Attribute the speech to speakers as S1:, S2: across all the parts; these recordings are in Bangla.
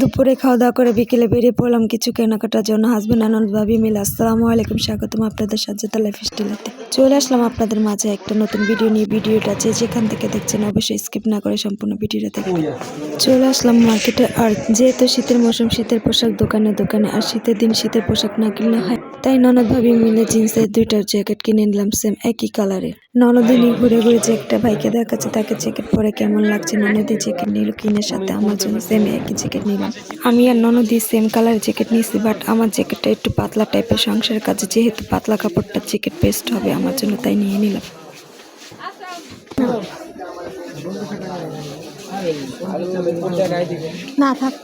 S1: দুপুরে খাওয়া দাওয়া করে বিকেলে বেরিয়ে পড়লাম কিছু কেনাকাটার জন্য। হাজব্যান্ড আনন্দ, ভাবি মিল। আসসালামু আলাইকুম, স্বাগতম আপনাদের সাজ্জাতা লাইফ স্টাইলাতে চলে আসলাম আপনাদের মাঝে একটা নতুন ভিডিও নিয়ে। ভিডিওটা যে যেখান থেকে দেখছেন অবশ্যই স্কিপ না করে সম্পূর্ণ ভিডিওটা দেখবেন চলে আসলাম মার্কেটে আর যেহেতু শীতের মৌসুম শীতের পোশাক দোকানে দোকানে আর শীতের দিন শীতের পোশাক না কিনলে হয়। তাই ননদ ভাবি মিলে জিন্সের দুইটা জ্যাকেট কিনে নিলাম সেম একই কালারের ননদিনী ঘুরে ঘুরে যে একটা ভাইকে দেখাচ্ছে তাকে জ্যাকেট পরে কেমন লাগছে ননদি জ্যাকেট নিল কিনের সাথে আমার জন্য সেম একই জ্যাকেট নিলাম। আমি আর ননদি সেম কালার জ্যাকেট নিয়েছি বাট আমার জ্যাকেটটা একটু পাতলা টাইপের সংসারের কাজে যেহেতু পাতলা কাপড়টা জ্যাকেট বেস্ট হবে আমার জন্য তাই নিয়ে নিলাম।
S2: না থাক।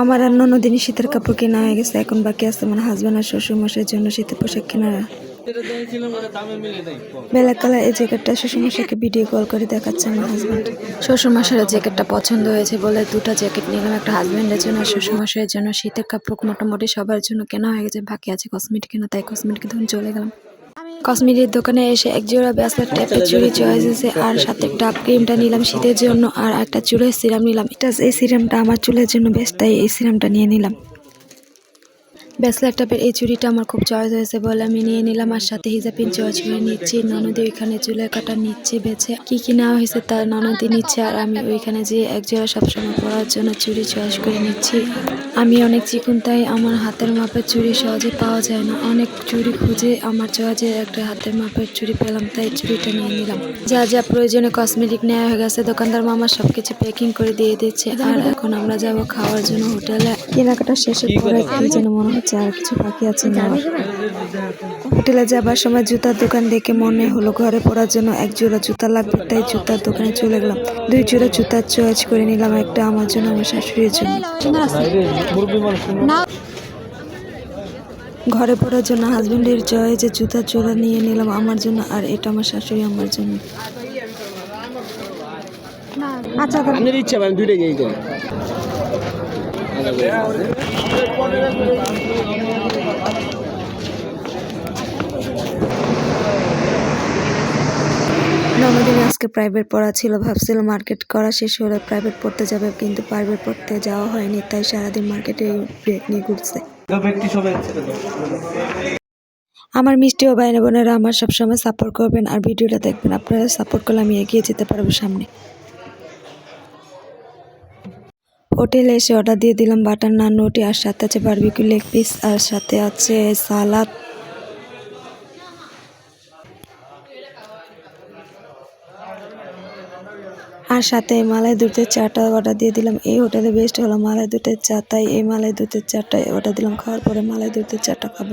S1: আমার আর ননদিনী শীতের কাপড় কেনা হয়ে গেছে এখন বাকি আছে মানে হাজব্যান্ড আর শ্বশুর মশাইয়ের জন্য শীতের পোশাক কেনা বেলাকালা এই জ্যাকেটটা শ্বশুরমশাইকে ভিডিও কল করে দেখাচ্ছে আমার হাজব্যান্ড শ্বশুরমশাইয়ের জ্যাকেটটা পছন্দ হয়েছে বলে দুটো জ্যাকেট নিলাম একটা হাজব্যান্ডের জন্য আর শ্বশুরমশাইয়ের জন্য। শীতের কাপড় মোটামুটি সবার জন্য কেনা হয়ে গেছে বাকি আছে কসমেটিক কেনা তাই কসমেটিক দোকানে চলে গেলাম। কসমেটিক দোকানে এসে এক জোড়া ব্যাসলেট টাইপের চুড়ি চয়েস হয়েছে আর সাথে ডাব ক্রিমটা নিলাম শীতের জন্য আর একটা চুলের সিরাম নিলাম। এটা এই সিরামটা আমার চুলের জন্য বেশ, তাই এই সিরামটা নিয়ে নিলাম। ব্যাসলেট টাইপের এই চুড়িটা আমার খুব চয়েস হয়েছে বলে আমি নিয়ে নিলাম আর সাথে হিজাপিন চয়েস করে নিচ্ছি। ননদি ওইখানে চুলের কাটা নিচ্ছে, বেছে কি কি নেওয়া হয়েছে তার ননদি নিচ্ছে আর আমি ওইখানে যে এক জোড়া সবসময় পরার জন্য চুড়ি চয়েস করে নিচ্ছি। আমি অনেক চিকুন, তাই আমার হাতের মাপের চুড়ি সহজে পাওয়া যায় না। অনেক চুড়ি খুঁজে আমার চয়েসের একটা হাতের মাপের চুড়ি পেলাম, তাই চুড়িটা নিয়ে নিলাম। যা যা প্রয়োজনে কসমেটিক নেওয়া হয়ে গেছে, দোকানদার মামা সবকিছু প্যাকিং করে দিয়ে দিচ্ছে। আর এখন আমরা যাব খাওয়ার জন্য হোটেলে। কেনাকাটা শেষের পরে যেন মনে হচ্ছে আর কিছু বাকি আছে না। হোটেলে যাবার সময় জুতার দোকান দেখে মনে হলো ঘরে পরার জন্য এক জোড়া জুতা লাগবে তাই জুতার দোকানে চলে গেলাম। দুই জোড়া জুতার চয়েস করে নিলাম একটা আমার জন্য আমার শাশুড়ির জন্য।
S2: আছে।
S1: ঘরে পড়ার জন্য হাজবেন্ডের চয়েসে জুতার জোড়া নিয়ে নিলাম আমার জন্য আর এটা আমার শাশুড়ি আমার জন্য।
S2: আচ্ছা।
S3: আপনার ইচ্ছা আমি দুইটাই
S1: নবদিন আজকে প্রাইভেট পড়া ছিল ভাবছিল মার্কেট করা শেষ হলে প্রাইভেট পড়তে যাবে, কিন্তু প্রাইভেট পড়তে যাওয়া হয়নি, তাই সারাদিন মার্কেটে ব্রেক নিয়ে ঘুরছে। আমার মিষ্টি ও ভাই বোনেরা আমার সবসময় সাপোর্ট করবেন, আর ভিডিওটা দেখবেন। আপনারা সাপোর্ট করলে আমি এগিয়ে যেতে পারব সামনে। হোটেলে এসে অর্ডার দিয়ে দিলাম বাটার নান, রুটি, আর সাথে আছে বারবিকিউ লেগ পিস আর সাথে আছে সালাদ। আর সাথে এই মালাই দুধের চাটা অর্ডার দিয়ে দিলাম। এই হোটেলে বেস্ট হলো মালাই দুধের চা, তাই এই মালাই দুধের চাটা অর্ডার দিলাম। খাওয়ার পরে মালাই দুধের চাটা খাব?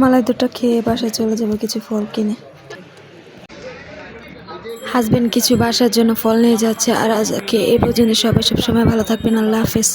S1: মালাই দুটা খেয়ে বাসায় চলে যাব কিছু ফল কিনে। হাজবেন্ড কিছু বাসার জন্য ফল নিয়ে যাচ্ছে আর আজকে এই পর্যন্ত সবাই সবসময় ভালো থাকবেন। আল্লাহ হাফেজ।